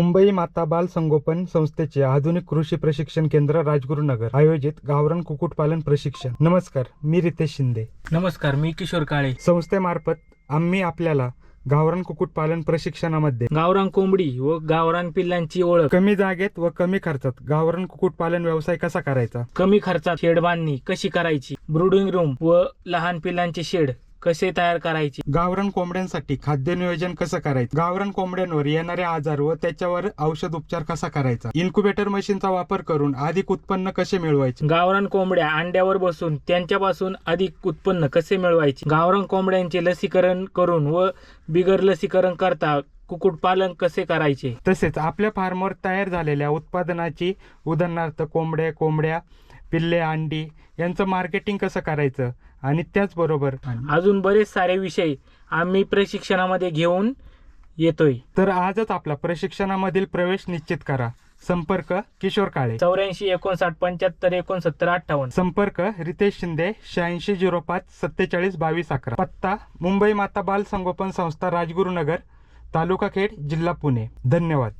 मुंबई माता बाल संगोपन संस्थेचे आधुनिक कृषी प्रशिक्षण केंद्र राजगुरुनगर. आयोजित गावरान कुक्कुटपालन प्रशिक्षण. नमस्कार मी रितेश शिंदे. नमस्कार मी किशोर काळे. संस्थेमार्फत आम्ही आपल्याला गावरान कुक्कुटपालन प्रशिक्षणामध्ये गावरान कोंबडी व गावरान पिल्लांची ओळख. कमी जागेत व कमी खर्चात गावरान कुक्कुटपालन व्यवसाय कसा करायचा? कमी खर्चात शेड बांधणी कशी करायची? ब्रुडिंग रूम व लहान पिल्लांचे शेड. कसे तयार करायचे? गावरान कोंबड्यांसाठी खाद्य नियोजन कसं करायचं? गावरान कोंबड्यांवर येणारे आजार व त्याच्यावर औषध उपचार कसा करायचा? इन्क्युबेटर मशीनचा वापर करून अधिक उत्पन्न कसे मिळवायचे? गावरान कोंबड्या अंड्यावर बसून त्यांच्यापासून अधिक उत्पन्न कसे मिळवायचे? गावरान कोंबड्यांचे लसीकरण करून व बिगर लसीकरण करता कुक्कुटपालन कसे करायचे? तसेच आपल्या फार्मवर तयार झालेल्या उत्पादनाची उदाहरणार्थ कोंबड्या कोंबड्या पिल्ले अंडी यांचं मार्केटिंग कसं करायचं? आणि त्याचबरोबर अजून बरेच सारे विषय आम्ही प्रशिक्षणामध्ये घेऊन येतोय. तर आजच आपला प्रशिक्षणामधील प्रवेश निश्चित करा. संपर्क किशोर काळे. चौऱ्याऐंशी एकोणसाठ पंच्याहत्तर एकोणसत्तर अठ्ठावन्न. संपर्क रितेश शिंदे शहाऐंशी झिरो पाच सत्तेचाळीस बावीस अकरा. पत्ता मुंबई माता बाल संगोपन संस्था राजगुरुनगर तालुका खेड जिल्हा पुणे. धन्यवाद.